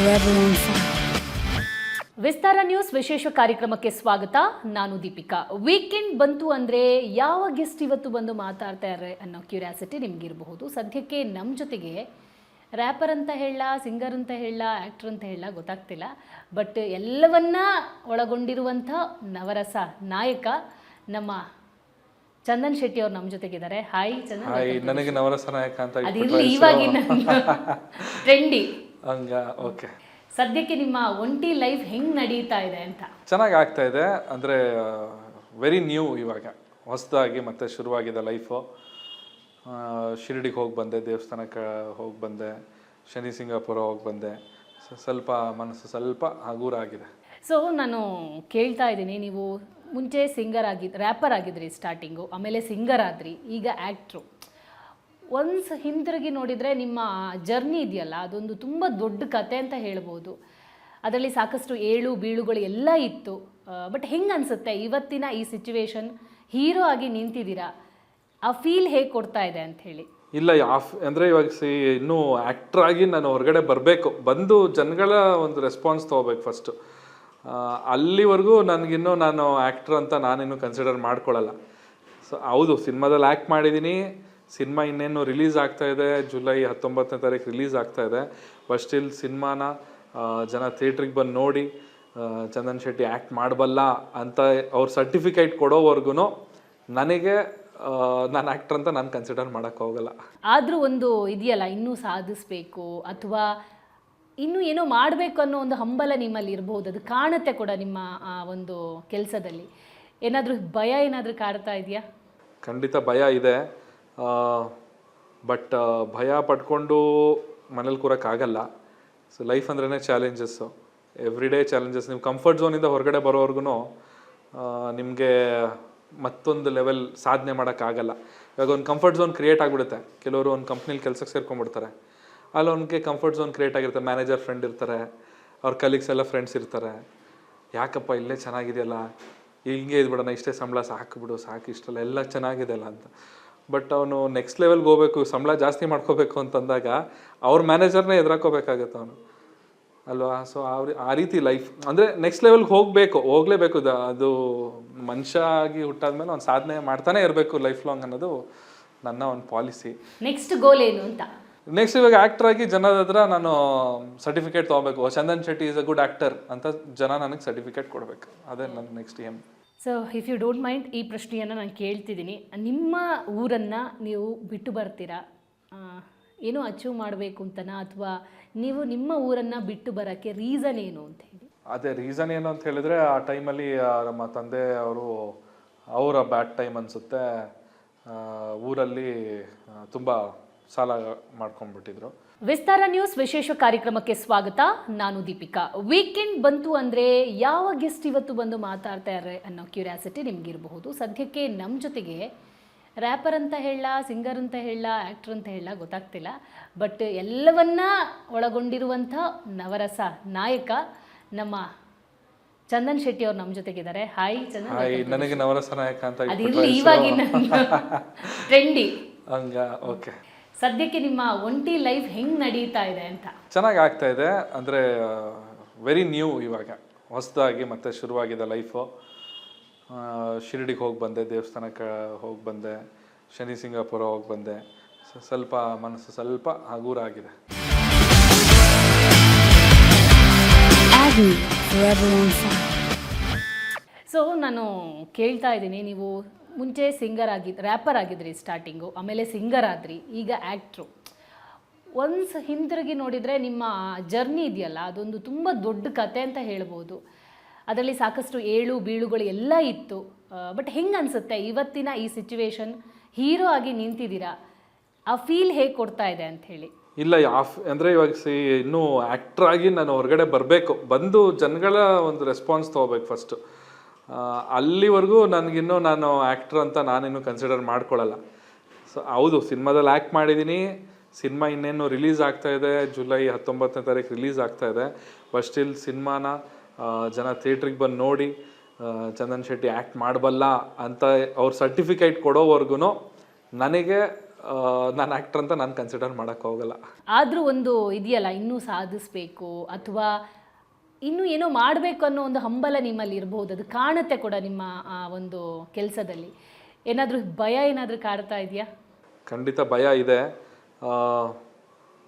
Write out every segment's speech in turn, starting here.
forever on fire. Vistara news ವಿಶೇಷ ಕಾರ್ಯಕ್ರಮಕ್ಕೆ ಸ್ವಾಗತ. ನಾನು ದೀಪಿಕಾ. ವೀಕೆಂಡ್ ಬಂತು ಅಂದರೆ ಯಾವ ಗೆಸ್ಟ್ ಇವತ್ತು ಬಂದು ಮಾತಾಡ್ತಾರೆ ಅನ್ನೋ ಕ್ಯೂರಿಯಾಸಿಟಿ ನಿಮಗಿರಬಹುದು. ಸದ್ಯಕ್ಕೆ ನಮ್ಮ ಜೊತೆಗೆ ರ್ಯಾಪರ್ ಅಂತ ಹೇಳ ಸಿಂಗರ್ ಅಂತ ಹೇಳ ಆ್ಯಕ್ಟರ್ ಅಂತ ಹೇಳ ಗೊತ್ತಾಗ್ತಿಲ್ಲ. ಬಟ್ ಎಲ್ಲವನ್ನ ಒಳಗೊಂಡಿರುವಂಥ ನವರಸ ನಾಯಕ ನಮ್ಮ ಚಂದನ್ ಶೆಟ್ಟಿ ಅವ್ರು ನಮ್ಮ ಜೊತೆಗಿದ್ದಾರೆ. ಹಾಯ್ ಚಂದನ್. ಹಾಯ್ ನನಗೆ ನವರಸ ನಾಯಕ ಅಂತ ಅದಿರಲಿ ಇವಾಗಿನ ಟ್ರೆಂಡಿ ಹಂಗ ಓಕೆ ಸದ್ಯಕ್ಕೆ ನಿಮ್ಮ ಒಂಟಿ ಲೈಫ್ ಹೆಂಗ್ ನಡೀತಾ ಇದೆ ಅಂತ? ಚೆನ್ನಾಗಿ ಆಗ್ತಾ ಇದೆ ಅಂದರೆ ವೆರಿ ನ್ಯೂ ಇವಾಗ. ಹೊಸದಾಗಿ ಮತ್ತೆ ಶುರುವಾಗಿದೆ ಲೈಫು. ಶಿರಡಿಗೆ ಹೋಗಿ ಬಂದೆ ದೇವಸ್ಥಾನಕ್ಕೆ ಹೋಗಿ ಬಂದೆ ಶನಿ ಸಿಂಗಾಪುರ ಹೋಗಿ ಬಂದೆ. ಸ್ವಲ್ಪ ಮನಸ್ಸು ಸ್ವಲ್ಪ ಹಗೂರ ಆಗಿದೆ ಸೊ ನಾನು ಕೇಳ್ತಾ ಇದ್ದೀನಿ ನೀವು ಮುಂಚೆ ಸಿಂಗರ್ ಆಗಿದ್ದು ರ್ಯಾಪರ್ ಆಗಿದ್ರಿ ಸ್ಟಾರ್ಟಿಂಗು ಆಮೇಲೆ ಸಿಂಗರ್ ಆದ್ರಿ ಈಗ ಆ್ಯಕ್ಟ್ರು ಒನ್ಸ್ ಹಿಂತಿರುಗಿ ನೋಡಿದರೆ ನಿಮ್ಮ ಜರ್ನಿ ಇದೆಯಲ್ಲ, ಅದೊಂದು ತುಂಬ ದೊಡ್ಡ ಕತೆ ಅಂತ ಹೇಳ್ಬೋದು. ಅದರಲ್ಲಿ ಸಾಕಷ್ಟು ಏಳು ಬೀಳುಗಳು ಎಲ್ಲ ಇತ್ತು. ಬಟ್ ಹೆಂಗೆ ಅನಿಸುತ್ತೆ? ಇವತ್ತಿನ ಈ ಸಿಚುವೇಶನ್ ಹೀರೋ ಆಗಿ ನಿಂತಿದ್ದೀರಾ? ಆ ಫೀಲ್ ಹೇಗೆ ಕೊಡ್ತಾ ಇದೆ ಅಂತ ಹೇಳಿ. ಇಲ್ಲ ಆಫ್ ಅಂದರೆ ಇವಾಗ ಸಿ, ಇನ್ನೂ ಆ್ಯಕ್ಟ್ರ್ ಆಗಿ ನಾನು ಹೊರಗಡೆ ಬರಬೇಕು. ಬಂದು ಜನಗಳ ಒಂದು ರೆಸ್ಪಾನ್ಸ್ ತೊಗೋಬೇಕು ಫಸ್ಟು ಅಲ್ಲಿವರೆಗೂ ನನಗಿನ್ನೂ ನಾನು ಆ್ಯಕ್ಟ್ರ್ ಅಂತ ನಾನಿನ್ನೂ ಕನ್ಸಿಡರ್ ಮಾಡ್ಕೊಳ್ಳಲ್ಲ. ಸೊ ಹೌದು, ಸಿನಿಮಾದಲ್ಲಿ ಆ್ಯಕ್ಟ್ ಮಾಡಿದ್ದೀನಿ. ಸಿನಿಮಾ ಇನ್ನೇನು ರಿಲೀಸ್ ಆಗ್ತಾ ಇದೆ ಜುಲೈ ಹತ್ತೊಂಬತ್ತನೇ ತಾರೀಕು ರಿಲೀಸ್ ಆಗ್ತಾ ಇದೆ. ಬಟ್ ಸ್ಟಿಲ್ ಸಿನಿಮಾನ ಜನ ಥಿಯೇಟ್ರಿಗೆ ಬಂದು ನೋಡಿ ಚಂದನ್ ಶೆಟ್ಟಿ ಆ್ಯಕ್ಟ್ ಮಾಡಬಲ್ಲ ಅಂತ ಅವ್ರ ಸರ್ಟಿಫಿಕೇಟ್ ಕೊಡೋವರೆಗೂ ನನಗೆ ನಾನು ಆ್ಯಕ್ಟ್ರ್ ಅಂತ ನಾನು ಕನ್ಸಿಡರ್ ಮಾಡೋಕ್ಕೆ ಹೋಗಲ್ಲ. ಆದರೂ ಒಂದು ಇದೆಯಲ್ಲ ಇನ್ನೂ ಸಾಧಿಸ್ಬೇಕು ಅಥವಾ ಇನ್ನೂ ಏನೋ ಮಾಡಬೇಕು ಅನ್ನೋ ಒಂದು ಹಂಬಲ ನಿಮ್ಮಲ್ಲಿ ಇರಬಹುದು ಅದು ಕಾಣುತ್ತೆ ಕೂಡ ನಿಮ್ಮ ಆ ಒಂದು ಕೆಲಸದಲ್ಲಿ. ಏನಾದರೂ ಭಯ ಏನಾದರೂ ಕಾಡ್ತಾ ಇದೆಯಾ? ಖಂಡಿತ ಭಯ ಇದೆ. ಬಟ್ ಭಯ ಪಡ್ಕೊಂಡು ಮನೇಲಿ ಕೂರೋಕ್ಕಾಗಲ್ಲ ಸೊ ಲೈಫ್ ಅಂದ್ರೇ ಚಾಲೆಂಜಸ್ಸು ಎವ್ರಿ ಡೇ ಚಾಲೆಂಜಸ್ ನೀವು ಕಂಫರ್ಟ್ ಝೋನಿಂದ ಹೊರಗಡೆ ಬರೋವರೆಗೂ ನಿಮಗೆ ಮತ್ತೊಂದು ಲೆವೆಲ್ ಸಾಧನೆ ಮಾಡೋಕ್ಕಾಗಲ್ಲ ಇವಾಗ ಒಂದು ಕಂಫರ್ಟ್ ಝೋನ್ ಕ್ರಿಯೇಟ್ ಆಗಿಬಿಡುತ್ತೆ. ಕೆಲವರು ಒಂದು ಕಂಪ್ನಿಲಿ ಕೆಲಸಕ್ಕೆ ಸೇರ್ಕೊಂಡ್ಬಿಡ್ತಾರೆ. ಅಲ್ಲಿ ಅವನಿಗೆ ಕಂಫರ್ಟ್ ಝೋನ್ ಕ್ರಿಯೇಟ್ ಆಗಿರುತ್ತೆ. ಮ್ಯಾನೇಜರ್ ಫ್ರೆಂಡ್ ಇರ್ತಾರೆ. ಅವ್ರ ಕಲೀಗ್ಸ್ ಎಲ್ಲ ಫ್ರೆಂಡ್ಸ್ ಇರ್ತಾರೆ. ಯಾಕಪ್ಪ ಇಲ್ಲೇ ಚೆನ್ನಾಗಿದೆಯಲ್ಲ? ಹಿಂಗೆ ಇದ್ಬಿಡೋಣ, ಇಷ್ಟೇ ಸಂಬಳ ಸಾಕು ಬಿಡು ಸಾಕು, ಇಷ್ಟಲ್ಲ ಎಲ್ಲ ಚೆನ್ನಾಗಿದೆ ಅಲ್ಲ ಅಂತ. ಬಟ್ ಅವನು ನೆಕ್ಸ್ಟ್ ಲೆವೆಲ್ಗೆ ಹೋಗ್ಬೇಕು ಸಂಬಳ ಜಾಸ್ತಿ ಮಾಡ್ಕೋಬೇಕು ಅಂತಂದಾಗ ಅವ್ರ ಮ್ಯಾನೇಜರ್ನೇ ಎದುರಾಕೋಬೇಕಾಗತ್ತೆ ಅವನು. ಅಲ್ವಾ? ಸೊ ಆ ರೀತಿ ಲೈಫ್ ಅಂದರೆ ನೆಕ್ಸ್ಟ್ ಲೆವೆಲ್ಗೆ ಹೋಗಬೇಕು ಹೋಗಲೇಬೇಕು. ಅದು ಮನುಷ್ಯ ಆಗಿ ಹುಟ್ಟಾದ್ಮೇಲೆ ಅವ್ನು ಸಾಧನೆ ಮಾಡ್ತಾನೆ ಇರಬೇಕು ಲೈಫ್ ಲಾಂಗ್ ಅನ್ನೋದು ನನ್ನ ಒಂದು ಪಾಲಿಸಿ ನೆಕ್ಸ್ಟ್ ಗೋಲ್ ಏನು ಅಂತ? ನೆಕ್ಸ್ಟ್ ಇವಾಗ ಆ್ಯಕ್ಟರ್ ಆಗಿ ಜನದ ಹತ್ರ ನಾನು ಸರ್ಟಿಫಿಕೇಟ್ ತೊಗೋಬೇಕು. Chandan Shetty is a good actor ಅಂತ ಜನ ನನಗೆ ಸರ್ಟಿಫಿಕೇಟ್ ಕೊಡಬೇಕು. ಅದೇ ನನ್ನ next aim so if you don't mind ಈ ಪ್ರಶ್ನೆಯನ್ನು ನಾನು ಕೇಳ್ತಿದ್ದೀನಿ. ನಿಮ್ಮ ಊರನ್ನು ನೀವು ಬಿಟ್ಟು ಬರ್ತೀರಾ? ಏನೋ ಅಚೀವ್ ಮಾಡಬೇಕು ಅಂತನಾ? ಅಥವಾ ನೀವು ನಿಮ್ಮ ಊರನ್ನು ಬಿಟ್ಟು ಬರೋಕ್ಕೆ ರೀಸನ್ ಏನು ಅಂತ ಹೇಳಿ? ಅದೇ ರೀಸನ್ ಏನು ಅಂತ ಹೇಳಿದ್ರೆ, ಆ ಟೈಮಲ್ಲಿ ನಮ್ಮ ತಂದೆ ಅವರು, ಅವರ ಬ್ಯಾಡ್ ಟೈಮ್ ಅನಿಸುತ್ತೆ. ಊರಲ್ಲಿ ತುಂಬ ಸಾಲ ಮಾಡ್ಕೊಂಡ್ಬಿಟ್ಟಿದ್ರು. ವಿಸ್ತಾರ ನ್ಯೂಸ್ ವಿಶೇಷ ಕಾರ್ಯಕ್ರಮಕ್ಕೆ ಸ್ವಾಗತ. ನಾನು ದೀಪಿಕಾ. ವೀಕೆಂಡ್ ಬಂತು ಅಂದ್ರೆ ಯಾವ ಗೆಸ್ಟ್ ಇವತ್ತು ಬಂದು ಮಾತಾಡ್ತಾರೆ ಅನ್ನೋ ಕ್ಯೂರಿಯಾಸಿಟಿ ನಿಮಗಿರಬಹುದು. ಸದ್ಯಕ್ಕೆ ನಮ್ಮ ಜೊತೆಗೆ ರ್ಯಾಪರ್ ಅಂತ ಹೇಳ ಸಿಂಗರ್ ಅಂತ ಹೇಳ ಆಕ್ಟರ್ ಅಂತ ಹೇಳ ಗೊತ್ತಾಗ್ತಿಲ್ಲ. ಬಟ್ ಎಲ್ಲವನ್ನ ಒಳಗೊಂಡಿರುವಂಥ ನವರಸ ನಾಯಕ ನಮ್ಮ ಚಂದನ್ ಶೆಟ್ಟಿ ಅವ್ರು ನಮ್ಮ ಜೊತೆಗಿದ್ದಾರೆ. ಹಾಯ್ ಚಂದನ್. ನನಗೆ ನವರಸ ನಾಯಕ ಅಂತ ಅದಿರಲಿ ಇವಾಗಿನ ಟ್ರೆಂಡಿ ಹಂಗ ಓಕೆ ಸದ್ಯಕ್ಕೆ ನಿಮ್ಮ ಒಂಟಿ ಲೈಫ್ ಹೆಂಗ್ ನಡೀತಾ ಇದೆ ಅಂತ? ಚೆನ್ನಾಗಿ ಆಗ್ತಾ ಇದೆ. ಅಂದರೆ ವೆರಿ ನ್ಯೂ ಇವಾಗ. ಹೊಸದಾಗಿ ಮತ್ತೆ ಶುರುವಾಗಿದೆ ಲೈಫು ಶಿರಡಿಗೆ ಹೋಗಿ ಬಂದೆ ದೇವಸ್ಥಾನಕ್ಕೆ ಹೋಗಿ ಬಂದೆ ಶನಿ ಸಿಂಗಾಪುರ ಹೋಗಿ ಬಂದೆ. ಸ- ಸ್ವಲ್ಪ ಮನಸ್ಸು ಸ್ವಲ್ಪ ಹಗೂರಾಗಿದೆ. Agony, forever on fire. So ನಾನು ಕೇಳ್ತಾ ಇದ್ದೀನಿ ನೀವು ಮುಂಚೆ ಸಿಂಗರ್ ಆಗಿದ್ದು ರ್ಯಾಪರ್ ಆಗಿದ್ರಿ ಸ್ಟಾರ್ಟಿಂಗು ಆಮೇಲೆ ಸಿಂಗರ್ ಆದ್ರಿ, ಈಗ ಆ್ಯಕ್ಟ್ರು ಒನ್ಸ್ ಹಿಂತಿರುಗಿ ನೋಡಿದರೆ ನಿಮ್ಮ ಜರ್ನಿ ಇದೆಯಲ್ಲ, ಅದೊಂದು ತುಂಬ ದೊಡ್ಡ ಕತೆ ಅಂತ ಹೇಳ್ಬೋದು. ಅದರಲ್ಲಿ ಸಾಕಷ್ಟು ಏಳು, ಬೀಳುಗಳು ಎಲ್ಲ ಇತ್ತು. ಬಟ್ ಹೆಂಗೆ ಅನಿಸುತ್ತೆ? ಇವತ್ತಿನ ಈ ಸಿಚುವೇಶನ್ ಹೀರೋ ಆಗಿ ನಿಂತಿದ್ದೀರಾ? ಆ ಫೀಲ್ ಹೇಗೆ ಕೊಡ್ತಾ ಇದೆ ಅಂತ ಹೇಳಿ. ಇಲ್ಲ ಆಫ್ ಅಂದರೆ ಇವಾಗ ಸಿ, ಇನ್ನೂ ಆ್ಯಕ್ಟ್ರಾಗಿ ನಾನು ಹೊರಗಡೆ ಬರಬೇಕು. ಬಂದು ಜನಗಳ ಒಂದು ರೆಸ್ಪಾನ್ಸ್ ತೊಗೋಬೇಕು ಫಸ್ಟು ಅಲ್ಲಿವರೆಗೂ ನನಗಿನ್ನೂ ನಾನು ಆ್ಯಕ್ಟ್ರ್ ಅಂತ ನಾನಿನ್ನೂ ಕನ್ಸಿಡರ್ ಮಾಡ್ಕೊಳ್ಳಲ್ಲ. ಸೊ ಹೌದು, ಸಿನಿಮಾದಲ್ಲಿ ಆ್ಯಕ್ಟ್ ಮಾಡಿದ್ದೀನಿ ಸಿನಿಮಾ ಇನ್ನೇನು ರಿಲೀಸ್ ಆಗ್ತಾ ಇದೆ. ಜುಲೈ ಹತ್ತೊಂಬತ್ತನೇ ತಾರೀಕು ರಿಲೀಸ್ ಆಗ್ತಾ ಇದೆ. ಬಟ್ ಸ್ಟಿಲ್ ಸಿನಿಮಾನ ಜನ ಥಿಯೇಟ್ರಿಗೆ ಬಂದು ನೋಡಿ ಚಂದನ್ ಶೆಟ್ಟಿ ಆ್ಯಕ್ಟ್ ಮಾಡಬಲ್ಲ ಅಂತ ಅವ್ರ ಸರ್ಟಿಫಿಕೇಟ್ ಕೊಡೋವರೆಗೂ ನನಗೆ ನಾನು ಆ್ಯಕ್ಟರ್ ಅಂತ ನಾನು ಕನ್ಸಿಡರ್ ಮಾಡೋಕ್ಕೆ ಹೋಗಲ್ಲ. ಆದರೂ ಒಂದು ಇದೆಯಲ್ಲ, ಇನ್ನೂ ಸಾಧಿಸಬೇಕು, ಅಥವಾ ಇನ್ನೂ ಏನೋ ಮಾಡಬೇಕು ಅನ್ನೋ ಒಂದು ಹಂಬಲ ನಿಮ್ಮಲ್ಲಿ ಇರಬಹುದು ಅದು ಕಾಣುತ್ತೆ ಕೂಡ ನಿಮ್ಮ ಒಂದು ಕೆಲಸದಲ್ಲಿ. ಏನಾದರೂ ಭಯ ಏನಾದರೂ ಕಾಡ್ತಾ ಇದೆಯಾ? ಖಂಡಿತ ಭಯ ಇದೆ.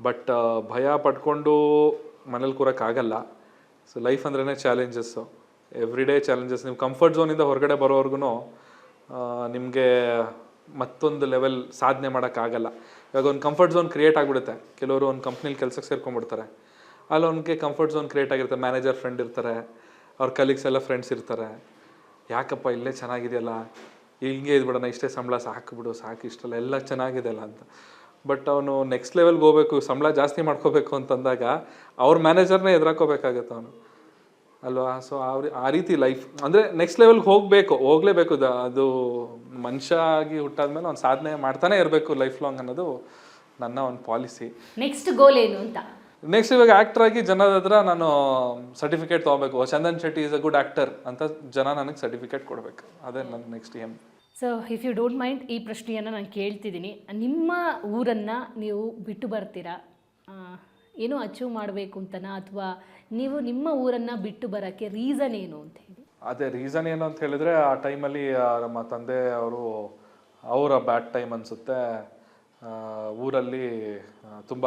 ಬಟ್ ಭಯ ಪಡ್ಕೊಂಡು ಮನೇಲಿ ಕೂರೋಕ್ಕಾಗಲ್ಲ ಸೊ ಲೈಫ್ ಅಂದ್ರೇ ಚಾಲೆಂಜಸ್ಸು ಎವ್ರಿ ಡೇ ಚಾಲೆಂಜಸ್ ನೀವು ಕಂಫರ್ಟ್ ಝೋನಿಂದ ಹೊರಗಡೆ ಬರೋವರೆಗೂ ನಿಮಗೆ ಮತ್ತೊಂದು ಲೆವೆಲ್ ಸಾಧನೆ ಮಾಡೋಕ್ಕಾಗಲ್ಲ ಇವಾಗ ಒಂದು ಕಂಫರ್ಟ್ ಝೋನ್ ಕ್ರಿಯೇಟ್ ಆಗಿಬಿಡುತ್ತೆ. ಕೆಲವರು ಒಂದು ಕಂಪ್ನಿಲಿ ಕೆಲಸಕ್ಕೆ ಸೇರ್ಕೊಂಡ್ಬಿಡ್ತಾರೆ. ಅಲ್ಲಿ ಅವನಿಗೆ ಕಂಫರ್ಟ್ ಝೋನ್ ಕ್ರಿಯೇಟ್ ಆಗಿರುತ್ತೆ. ಮ್ಯಾನೇಜರ್ ಫ್ರೆಂಡ್ ಇರ್ತಾರೆ. ಅವ್ರ ಕಲೀಗ್ಸ್ ಎಲ್ಲ ಫ್ರೆಂಡ್ಸ್ ಇರ್ತಾರೆ. ಯಾಕಪ್ಪ ಇಲ್ಲೇ ಚೆನ್ನಾಗಿದೆಯಲ್ಲ? ಹಿಂಗೆ ಇದ್ಬಿಡೋಣ, ಇಷ್ಟೇ ಸಂಬಳ ಸಾಕು ಬಿಡು, ಸಾಕು ಇಷ್ಟಲ್ಲ. ಎಲ್ಲ ಚೆನ್ನಾಗಿದೆಯಲ್ಲ ಅಂತ. ಬಟ್ ಅವನು ನೆಕ್ಸ್ಟ್ ಲೆವೆಲ್ಗೆ ಹೋಗ್ಬೇಕು, ಸಂಬಳ ಜಾಸ್ತಿ ಮಾಡ್ಕೋಬೇಕು ಅಂತಂದಾಗ ಅವ್ರ ಮ್ಯಾನೇಜರ್ನೇ ಎದುರಾಕೋಬೇಕಾಗತ್ತೆ ಅವನು. ಅಲ್ವಾ? ಸೊ ಆ ರೀತಿ ಲೈಫ್ ಅಂದರೆ ನೆಕ್ಸ್ಟ್ ಲೆವೆಲ್ಗೆ ಹೋಗಬೇಕು, ಹೋಗಲೇಬೇಕು. ಅದು ಮನುಷ್ಯ ಆಗಿ ಹುಟ್ಟಾದ್ಮೇಲೆ ಅವ್ನು ಸಾಧನೆ ಮಾಡ್ತಾನೆ ಇರಬೇಕು ಲೈಫ್ ಲಾಂಗ್ ಅನ್ನೋದು ನನ್ನ ಒಂದು ಪಾಲಿಸಿ ನೆಕ್ಸ್ಟ್ ಗೋಲ್ ಏನು ಅಂತ? ನೆಕ್ಸ್ಟ್ ಇವಾಗ ಆಕ್ಟರ್ ಆಗಿ ಜನದ ಹತ್ರ ನಾನು ಸರ್ಟಿಫಿಕೇಟ್ ತಗೋಬೇಕು. Chandan Shetty is a good actor ಅಂತ ಜನ ನನಗೆ ಸರ್ಟಿಫಿಕೇಟ್ ಕೊಡಬೇಕು. ಅದೇ ನನ್ನ next aim so if you don't mind ಈ ಪ್ರಶ್ನೆಯನ್ನು ನಾನು ಕೇಳ್ತಿದ್ದೀನಿ. ನಿಮ್ಮ ಊರನ್ನು ನೀವು ಬಿಟ್ಟು ಬರ್ತೀರಾ? ಏನು ಅಚೀವ್ ಮಾಡಬೇಕು ಅಂತನಾ? ಅಥವಾ ನೀವು ನಿಮ್ಮ ಊರನ್ನು ಬಿಟ್ಟು ಬರೋಕ್ಕೆ ರೀಸನ್ ಏನು ಅಂತ ಹೇಳಿ. ಅದೇ ರೀಸನ್ ಏನು ಅಂತ ಹೇಳಿದ್ರೆ ಆ ಟೈಮಲ್ಲಿ ನಮ್ಮ ತಂದೆ ಅವರು ಅವರ ಬ್ಯಾಡ್ ಟೈಮ್ ಅನಿಸುತ್ತೆ. ಊರಲ್ಲಿ ತುಂಬ